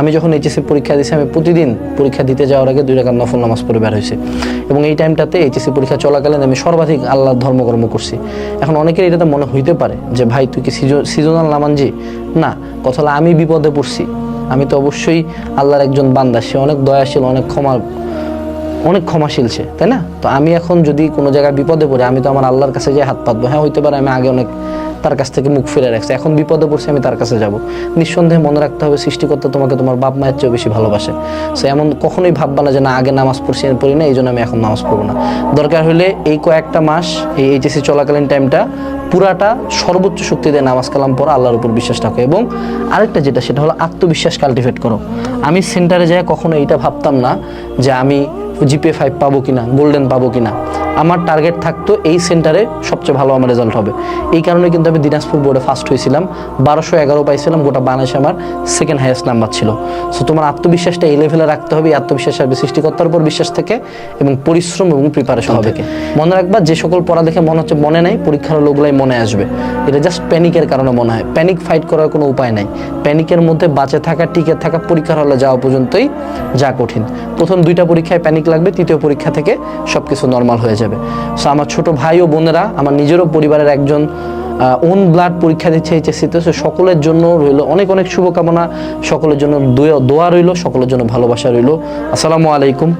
আমি যখন এইচএসসি পরীক্ষা দিয়েছি, আমি প্রতিদিন পরীক্ষা দিতে যাওয়ার আগে দুই রাকাত নফল নামাজ পড়ে বের হয়েছে। এবং এই টাইমটাতে এইচএসসি পরীক্ষা চলাকালীন আমি সর্বাধিক আল্লাহর ধর্মকর্ম করছি। এখন অনেকের এটাতে মনে হইতে পারে যে, ভাই, তুই কি সিজনাল নামানজি? না, কথা আমি বিপদে পড়ছি। আমি তো অবশ্যই আল্লাহর একজন বান্দা, সে অনেক দয়াশীল, অনেক ক্ষমা, অনেক ক্ষমাশীল সে, তাই না? তো আমি এখন যদি কোনো জায়গায় বিপদে পড়ে, আমি তো আমার আল্লাহর কাছে যে হাত পাতবো। হ্যাঁ হইতে পারে আমি আগে অনেক তার কাছ থেকে মুখ ফিরে রাখছি। এখন বিপদে পড়ছে, আমি তার কাছে যাব। নিঃসন্দেহে মনে রাখতে হবে, সৃষ্টিকর্তা তোমাকে তোমার বাপ মায়ের চেয়েও বেশি ভালোবাসে। সে এমন কখনোই ভাববা না যে, না, আগে নামাজ পড়ছি পড়ি না, এই জন্য আমি এখন নামাজ পড়ব না। দরকার হলে এই কয়েকটা মাস, এই এইচএসসি চলাকালীন টাইমটা পুরাটা সর্বোচ্চ শক্তি দিয়ে নামাজ কালাম পড়া, আল্লাহর উপর বিশ্বাস রাখো। এবং আরেকটা যেটা, সেটা হলো আত্মবিশ্বাস কাল্টিভেট করো। আমি সেন্টারে যাই কখনো এইটা ভাবতাম না যে, আমি জিপে ফাইভ পাবো কিনা গোল্ডেন পাবো কিনা। আমার টার্গেট থাকতো এই সেন্টারে সবচেয়ে ভালো আমার রেজাল্ট হবে। এই কারণে কিন্তু আমি দিনাজপুর বোর্ডে ফার্স্ট হয়েছিলাম। বারোশো এগারো পাইছিলাম গোটা বাংলাদেশে আমার সেকেন্ড হাইয়েস্ট নাম্বার ছিল। সো তোমার আত্মবিশ্বাসটা এই লেভেলে রাখতে হবে আত্মবিশ্বাস আসবে সৃষ্টিকর্তার উপর বিশ্বাস থেকে এবং পরিশ্রম এবং প্রিপারেশন থেকে। মনে রাখবা যে সকল পড়া দেখে মনে হচ্ছে মনে নাই পরীক্ষার হলে ওগুলাই মনে আসবে। এটা জাস্ট প্যানিকের কারণে মনে হয়। প্যানিক ফাইট করার কোনো উপায় নাই। প্যানিকের মধ্যে বাঁচে থাকা টিকে থাকা পরীক্ষার হলে যাওয়া পর্যন্তই যা কঠিন। প্রথম দুইটা পরীক্ষায় প্যানিক লাগবে তৃতীয় পরীক্ষা থেকে সব কিছু নর্মাল হয়ে যাবে। সো আমার ছোট ভাই ও বোনেরা, আমার নিজেরও পরিবারের একজন ওন ব্লাড পরীক্ষা দিচ্ছে এইচএসসিতে সো সকলের জন্য রইল অনেক অনেক শুভকামনা, সকলের জন্য দোয়া রইল, সকলের জন্য ভালোবাসা রইল। আসসালামু আলাইকুম।